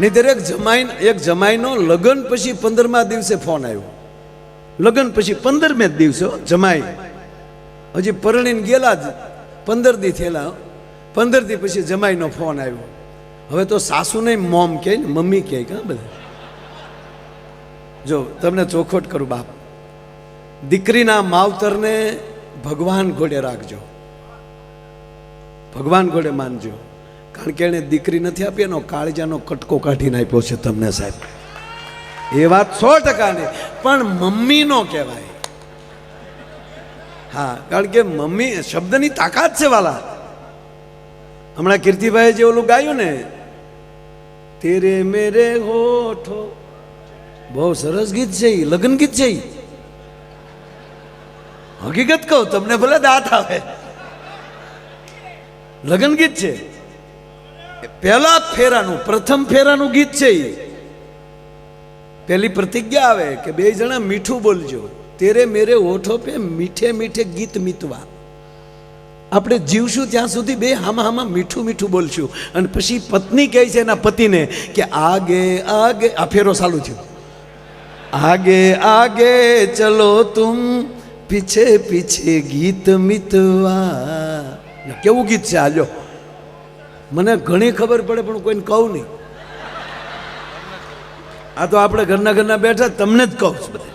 ને દરેક જમાઈ એક જમાઈનો લગ્ન પછી પંદરમા દિવસે ફોન આવ્યો. લગ્ન પછી પંદરમે જ દિવસે જમાઈ. હજી પરણીને ગયેલા જ પંદર દી થયેલા પંદર દી પછી જમાઈનો ફોન આવ્યો. હવે તો સાસુને મોમ કહે ને, મમ્મી કહે કાં બધા. જો, તમને ચોખવટ કરું બાપ. દીકરીના માવતરને ભગવાન ઘોડે રાખજો. ભગવાન ઘોડે માનજો. કારણ કે એણે દીકરી નથી આપી, એનો કાળજાનો કટકો કાઢીને આપ્યો છે તમને સાહેબ. એ વાત સો ટકાની. પણ મમ્મી નો કહેવાય. હા, કારણ કે મમ્મી શબ્દની તાકાત છે વાલા. હમણાં કીર્તિભાઈ જે ઓલું ગાયું ને, તેરે મેરે હોઠો. બહુ સરસ ગીત છે ઈ, લગ્ન ગીત છે હકીકત કહું, તમને ભલે દાંત આવે. લગ્ન ગીત છે. પહેલા ફેરાનું, પ્રથમ ફેરાનું ગીત છે એ. પહેલી પ્રતિજ્ઞા આવે કે બે જણા મીઠું બોલજો, તેરે મેરે ઓઠો પે મીઠે મીઠે ગીત મીતવા. આપણે જીવશું ત્યાં સુધી બે હામાં હામાં મીઠું મીઠું બોલશું. અને પછી પત્ની કહે છે એના પતિને કે આગે આગે, આ ફેરો ચાલુ થયો. આગે આગે, ચલો તું પીછે પીછે ગીત મિતવા. કેવું ગીત છે આલ્યો મને ઘણી ખબર પડે, પણ કોઈને કહું નહીં. આ તો આપણે ઘરના ઘરના બેઠા તમને જ કહું છું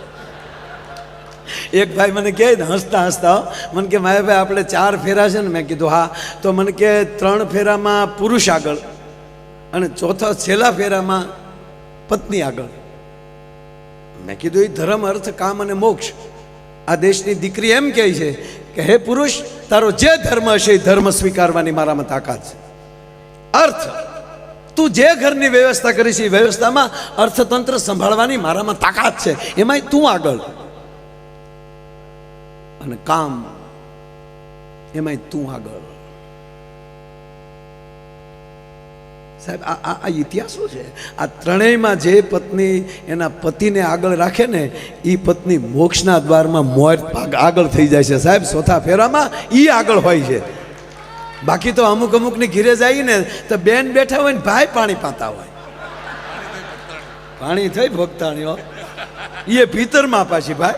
એક ભાઈ મને કહે ને હસતા હસતા મને કે મારે ભાઈ, આપણે ચાર ફેરા છે ને. મેં કીધું, હા. તો મને કે, ત્રણ ફેરામાં પુરુષ આગળ અને ચોથા છેલ્લા ફેરામાં પત્ની આગળ. મેં કીધું, એ ધર્મ, અર્થ, કામ અને મોક્ષ. આ દેશની દીકરી એમ કહે છે કે, હે પુરુષ, તારો જે ધર્મ હશે એ ધર્મ સ્વીકારવાની મારામાં તાકાત છે. અર્થ. તું જે ઘરની વ્યવસ્થા કરી છે એ વ્યવસ્થામાં અર્થતંત્ર સંભાળવાની મારામાં તાકાત છે. એમાંય તું આગળ. અને કામ. એમાંય તું આગળ. સાહેબ, આ આ આ શું છે. આ ત્રણેયમાં જે પત્ની એના પતિને આગળ રાખે ને એ પત્ની મોક્ષના દ્વારમાં મોર આગળ થઈ જાય છે. સાહેબ ચોથા ફેરામાં એ આગળ હોય છે. બાકી તો અમુક અમુકની ઘીરે જાય ને તો બેન બેઠા હોય ને ભાઈ પાણી પાતા હોય. પાણી થઈ ભોગતાણીઓ એ ભીતરમાં પાછી, ભાઈ.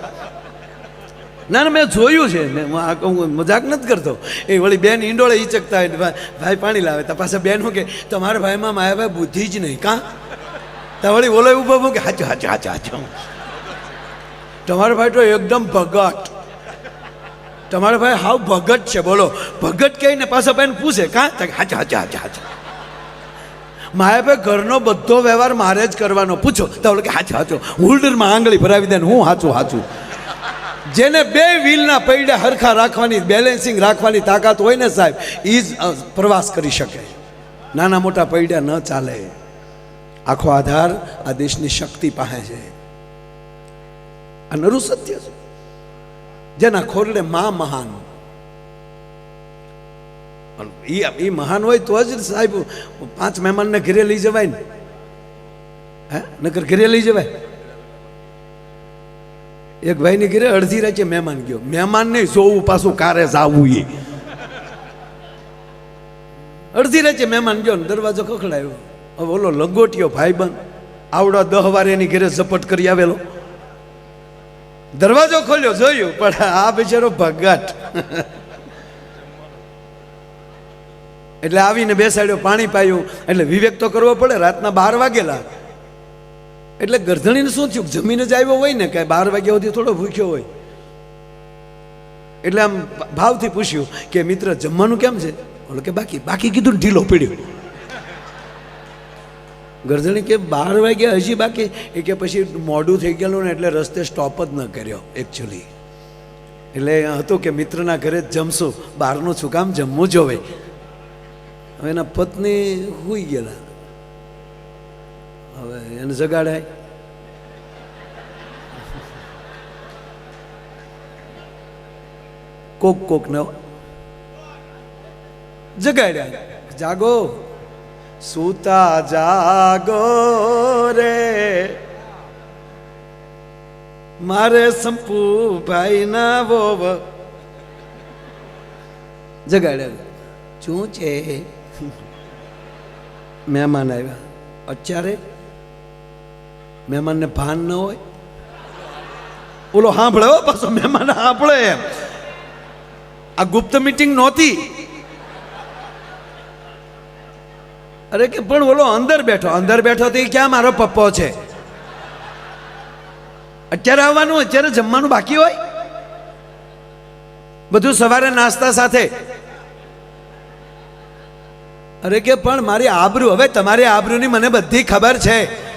ના ના, મેં જોયું છે. હું હું મજાક નથી કરતો. એ વળી બેન ઈંડોળે ઈચકતા હોય ભાઈ પાણી લાવે. તો પાછા બેન શું કે, તમારા ભાઈમાં માયા ભાઈ બુદ્ધિ જ નહીં, કાં? તો વળી ઓલો ઊભો ઊભો કે, હાચો હાચો હાચો હાચો. તમારો ભાઈ તો એકદમ ભગટ. તમારો ભાઈ હાવ ભગત છે, બોલો. ભગત કહીને પાછા બેન પૂછે, કાં? હાચા હાચા હાચા હાચા. હાચું ભાઈ ઘરનો બધો વ્યવહાર મારે જ કરવાનો. પૂછો. તો કે, હાચો હાચો. હોલ્ડરમાં આંગળી ભરાવી દે હું હાચું હાચું. જેને બે વ્હીલના પૈડા હરખા રાખવાની બેલેન્સિંગ રાખવાની તાકાત હોય ને સાહેબ એ જ પ્રવાસ કરી શકે. નાના મોટા પૈડા ન ચાલે. આખો આધાર આ દેશની શક્તિ પાસે છે. આ નરું સત્ય છે. જેના ખોરડે મા મહાન. એ મહાન હોય તો જ સાહેબ, પાંચ મહેમાનને ઘરે લઈ જવાય ને. હે? નકર ઘરે લઈ જવાય. એક ભાઈની ઘરે અડધી રાતે મહેમાન ગયો. મહેમાન નહીં જોવું પાછું કારે જાવું એ અડધી રાતે મહેમાન ગયો ને દરવાજો ખખડાયો. હવે ઓલો લંગોટિયો ભાઈબંધ આવડો દહ વાર એની ઘરે ઝપટ કરી આવેલો. દરવાજો ખોલ્યો, જોયું, પણ આ બિચારો ભગત. એટલે આવીને બેસાડ્યો, પાણી પાયું. એટલે વિવેક તો કરવો પડે, રાતના બાર વાગેલા. એટલે ગરધણીને શું થયું? જમીને જ આવ્યો હોય ને કે બાર વાગ્યા સુધી થોડો ભૂખ્યો હોય. એટલે આમ ભાવથી પૂછ્યું કે, મિત્ર, જમવાનું કેમ છે? બોલો કે, બાકી બાકી કીધું ઢીલો પડ્યો. ગરધણી કે બાર વાગ્યા હજી બાકી? એ કે પછી મોડું થઈ ગયેલું ને એટલે રસ્તે સ્ટોપ જ ન કર્યો એકચ્યુઅલી એટલે હતું કે મિત્રના ઘરે જ જમશું. બહારનું શું કામ? જમવું જોવે હવે એના પત્ની હુઈ ગયેલા. હવે એને જગાડાય. કોક કોક ને જગાડ્યા. જાગો. સૂતા જાગો રે. મારે સંપુ ભાઈ ના વોવ. જગાડ્યા શું છે? મહેમાન આવ્યા. અત્યારે મહેમાનને ભાન ન હોય. ઓલો સાંભળે પાછો મહેમાન, સાંભળે એમ. આ ગુપ્ત મીટિંગ નહોતી. અરે કે પણ બોલો, અંદર બેઠો. અંદર બેઠો તો એ ક્યાં મારો પપ્પો છે? અત્યારે આવવાનું અત્યારે જમવાનું બાકી હોય? બધું સવારે નાસ્તા સાથે. અરે કે પણ મારી આબરૂ, હવે તમારી આબરૂની મને બધી ખબર છે.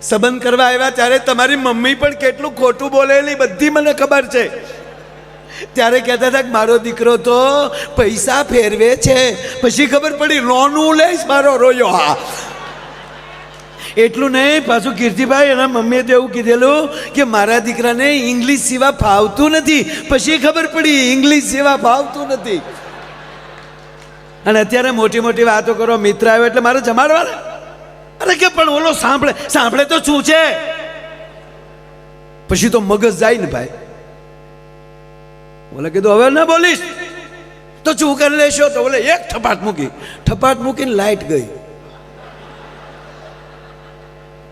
સંબંધ કરવા આવ્યા ત્યારે તમારી મમ્મી પણ કેટલું ખોટું બોલેલી, બધી મને ખબર છે. ત્યારે કહેતા હતા કે મારો દીકરો તો પૈસા ફેરવે છે. પછી ખબર પડી લોનું લઈશ મારો રોયો હા. એટલું નહીં, પાછું કીર્તિભાઈ એના મમ્મીએ તો એવું કીધેલું કે મારા દીકરાને ઇંગ્લિશ સિવા ફાવતું નથી. પછી ખબર પડી, ઇંગ્લિશ સિવા ફાવતું નથી. અને અત્યારે મોટી મોટી વાતો કરો, મિત્ર આવ્યો એટલે મારે જમાડવાના? અરે કે પણ ઓલો સાંભળે સાંભળે તો શું છે? પછી તો મગજ જાય ને ભાઈ. બોલે કીધું, હવે ના બોલીશ. તો શું કરી લેશો? તો બોલે, એક ઠપાટ મૂકી. ઠપાટ મૂકીને લાઈટ ગઈ.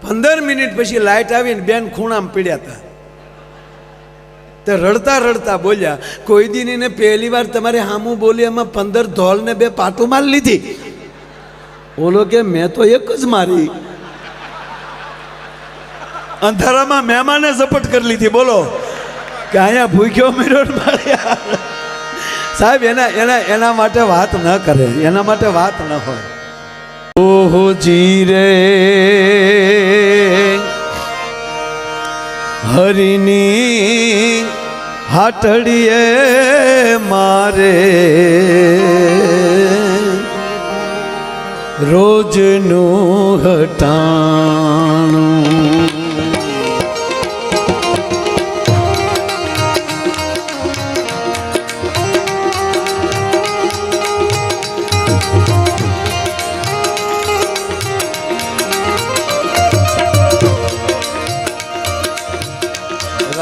પંદર મિનિટ પછી લાઈટ આવીને બેન ખૂણામાં પીડ્યા હતા. તે રડતા રડતા બોલ્યા, કોઈ દિન એને પહેલી વાર તમારે હામું બોલી એમાં પંદર ધોલ ને બે પાટું માર લીધી. બોલો કે, મેં તો એક જ મારી. અંધારામાં મહેમાને ઝપટ કરી લીધી, બોલો. કે અહીંયા ભૂખ્યો માર્યા સાહેબ, એના એના એના માટે વાત ન કરે. એના માટે વાત ન હોય. ઓહો, જી રે. હરિની હાટડીએ મારે. રોજનું હટાણું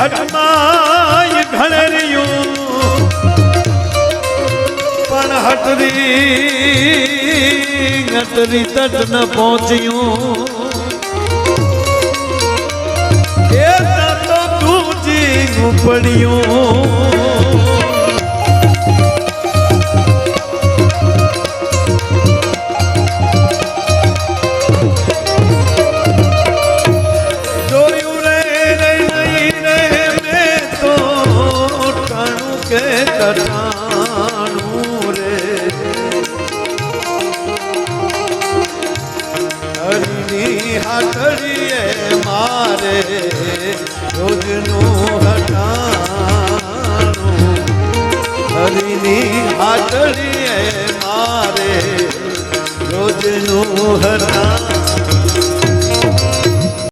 મુજ ઘટમાય ઘણરિયું. પણ હટરી ગટરી તટ ન પહોંચ્યું. એ તો દૂજી પડ્યું હરિની હાથડીએ મારે રોજનું હટાણું હરિની હાથડીએ મારે રોજનું હટાણું